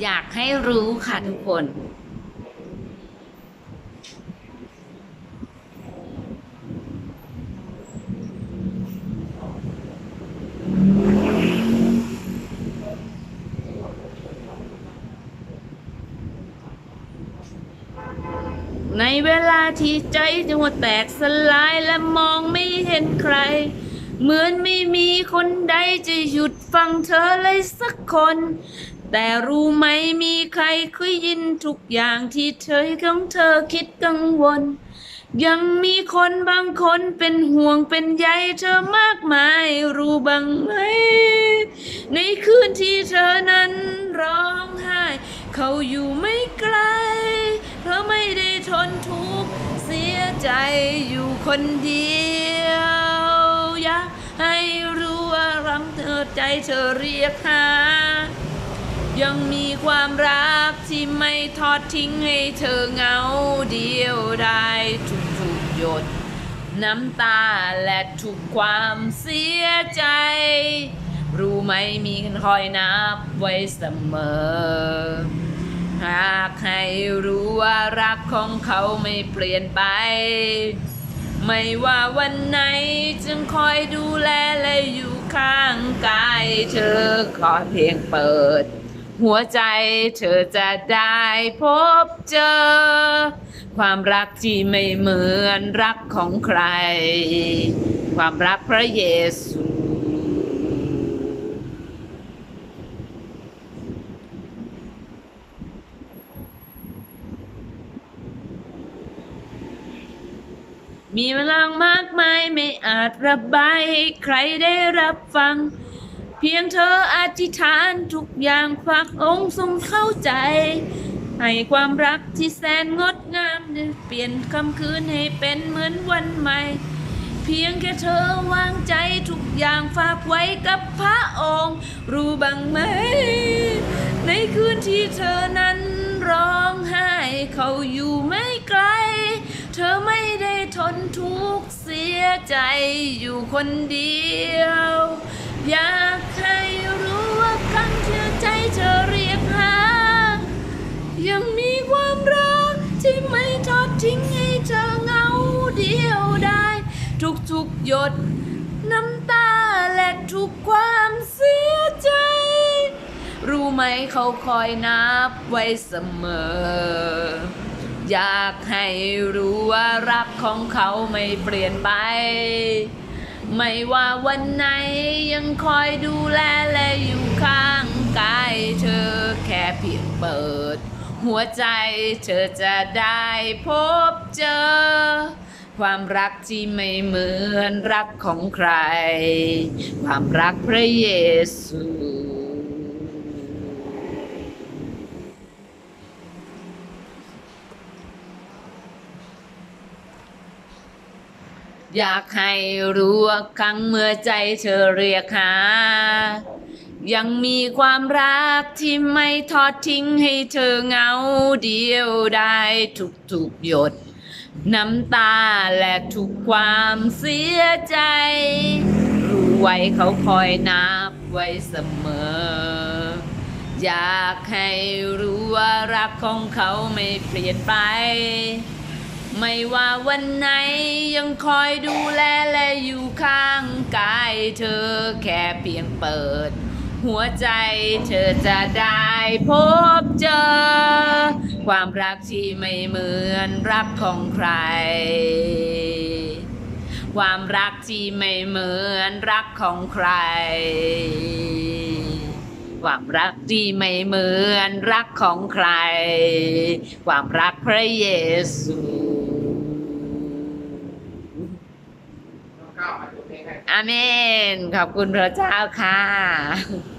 อยากให้รู้ค่ะทุกคน ในเวลาที่ใจจะหัวแตกสลายและมองไม่เห็นใคร เหมือนไม่มีคนใดจะหยุดฟังเธอเลยสักคน แต่รู้ไหมมีใครเคยยินทุกอย่างที่เธอของเธอคิดกังวล ยังมีคนบางคนเป็นห่วงเป็นใยเธอมากมายรู้บ้างไหม ในคืนที่เธอนั้นร้องไห้ เขาอยู่ไม่ไกล เธอไม่ได้ทนทุกข์เสียใจอยู่คนเดียวอยากให้รู้ว่ารังเธอใจเธอเรียกหา ยังมีความรักที่ไม่ทอดทิ้งให้เธอเหงาเดียวได้ทุกทุกๆหยด น้ำตาและทุกความเสียใจ รู้ไหมมีคนคอยนับไว้เสมอ หากให้รู้ว่ารักของเขาไม่เปลี่ยนไป ไม่ว่าวันไหนจึงคอยดูแลและอยู่ข้างกายเธอขอเพียงเปิด หัวใจเธอจะได้พบเจอ ความรักที่ไม่เหมือนรักของใคร ความรักพระเยซูมีพลังมากมายไม่อาจระบายให้ใครได้รับฟัง เพียงเธออธิษฐานทุกอย่างฝากองค์ทรงเข้าใจ ให้ความรักที่แสนงดงามได้เปลี่ยนคำคืนให้เป็นเหมือนวันใหม่ เพียงแค่เธอวางใจทุกอย่างฝากไว้กับพระองค์ รู้บ้างไหม ในคืนที่เธอนั้นร้องไห้เขาอยู่ไม่ไกล เธอไม่ได้ทนทุกข์เสียใจอยู่คนเดียว อยากให้รู้ว่าคำที่ใจเธอเรียกหา ยังมีความรักที่ไม่ทอดทิ้งให้เธอเหงาเดียวได้ทุกๆหยดน้ำตาและทุกความเสียใจ รู้ไหมเขาคอยนับไว้เสมอ อยากให้รู้ว่ารักของเขาไม่เปลี่ยนไป ไม่ว่าวันไหนยังคอยดูแลและอยู่ข้างกายเธอแค่เพียงเปิด หัวใจเธอจะได้พบเจอ ความรักที่ไม่เหมือนรักของใคร ความรักพระเยซู อยากให้รู้ว่าครั้งเมื่อใจเธอเรียกหา ยังมีความรักที่ไม่ทอดทิ้งให้เธอเหงาเดียวได้ทุกๆหยด น้ำตาและทุกความเสียใจ รู้ไว้เขาคอยนับไว้เสมอ อยากให้รู้ว่ารักของเขาไม่เปลี่ยนไป ไม่ว่าวันไหนยังคอยดูแลและอยู่ข้างกายเธอแค่เพียงเปิด หัวใจเธอจะได้พบเจอ ความรักที่ไม่เหมือนรักของใคร ความรักที่ไม่เหมือนรักของใคร ความรักที่ไม่เหมือนรักของใคร ความรักพระเยซู ก้าวมาดูเพลงให้ อาเมน ขอบคุณพระเจ้าค่ะ